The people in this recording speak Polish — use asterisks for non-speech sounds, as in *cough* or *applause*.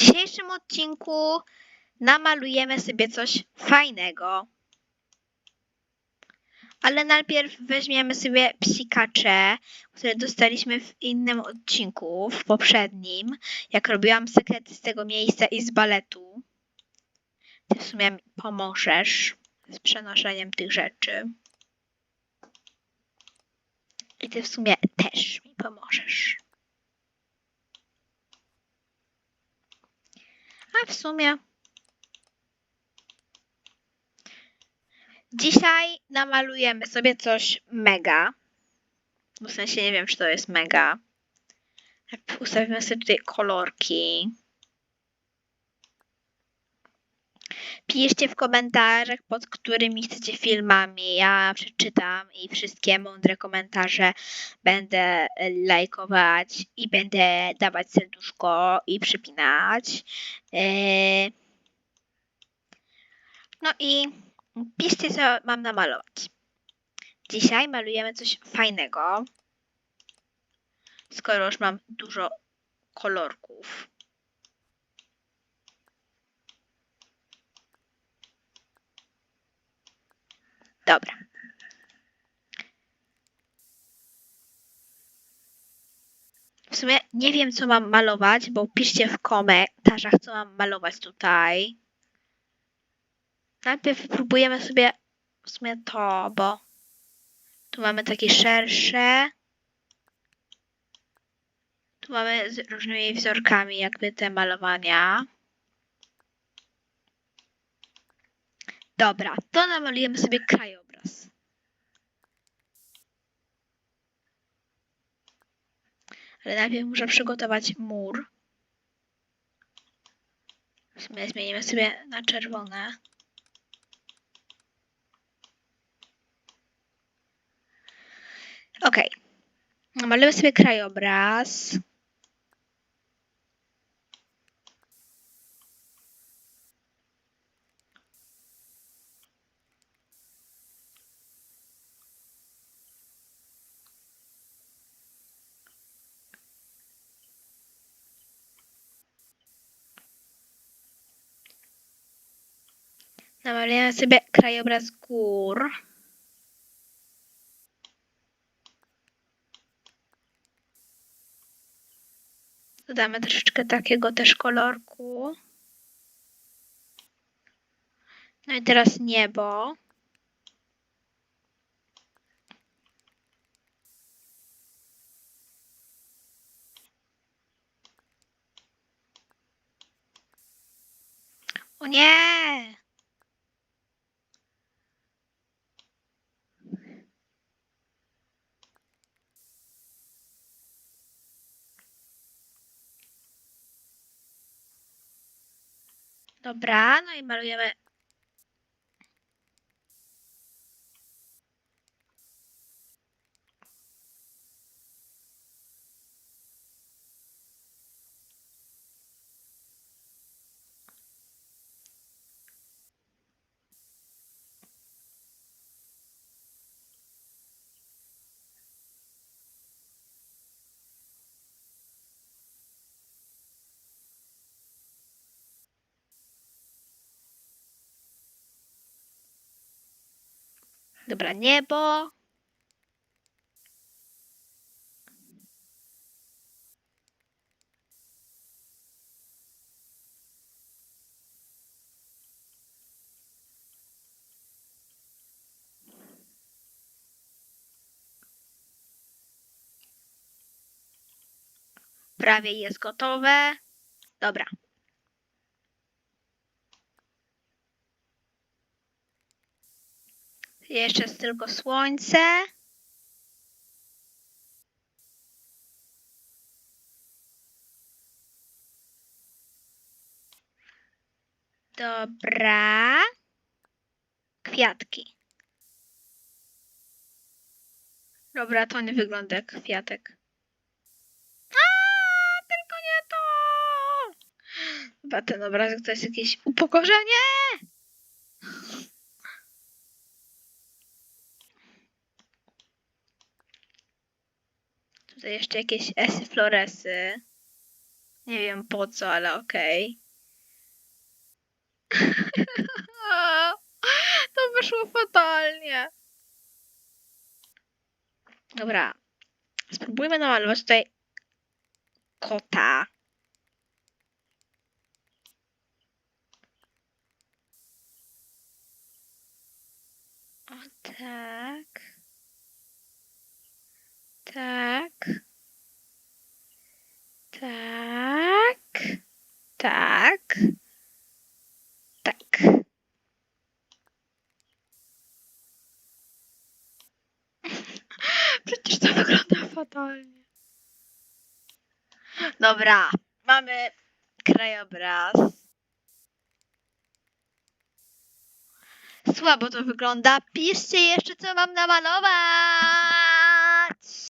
dzisiejszym odcinku namalujemy sobie coś fajnego. Ale najpierw weźmiemy sobie psikacze, które dostaliśmy w innym odcinku, w poprzednim, jak robiłam sekrety z tego miejsca i z baletu. Ty w sumie mi pomożesz z przenoszeniem tych rzeczy. I ty w sumie też mi pomożesz. A w sumie dzisiaj namalujemy sobie coś mega. W sensie nie wiem, czy to jest mega. Najpierw Ustawimy sobie tutaj kolorki. Piszcie w komentarzach, pod którymi chcecie filmami. Ja przeczytam i wszystkie mądre komentarze będę lajkować i będę dawać serduszko i przypinać. Yy. No i piszcie, co mam namalować. Dzisiaj malujemy coś fajnego. Skoro już mam dużo kolorków. Dobra. W sumie nie wiem, co mam malować, bo piszcie w komentarzach, co mam malować tutaj. Najpierw próbujemy sobie w sumie to, bo tu mamy takie szersze. Tu mamy z różnymi wzorkami jakby te malowania. Dobra, to namalujemy sobie krajobraz. Ale najpierw muszę przygotować mur. W sumie zmienimy sobie na czerwone. Ok. Namalujemy sobie krajobraz. Namalujemy sobie krajobraz gór. Dodamy troszeczkę takiego też kolorku. No i teraz niebo. O nie! Dobra, no i malujemy. Dobra, niebo. Prawie jest gotowe. Dobra. Jeszcze jest tylko słońce. Dobra. Kwiatki. Dobra, to nie wygląda jak kwiatek. A, tylko nie to! Chyba ten obrazek to jest jakieś upokorzenie. Tutaj jeszcze jakieś esy floresy. Nie wiem po co, ale okej. *laughs* to wyszło fatalnie. Dobra. Spróbujmy namalować tutaj kota. O. Tak. Tak. Tak. Tak. Przecież to wygląda fatalnie. Dobra, mamy krajobraz. Słabo to wygląda. Piszcie jeszcze, co mam namalować.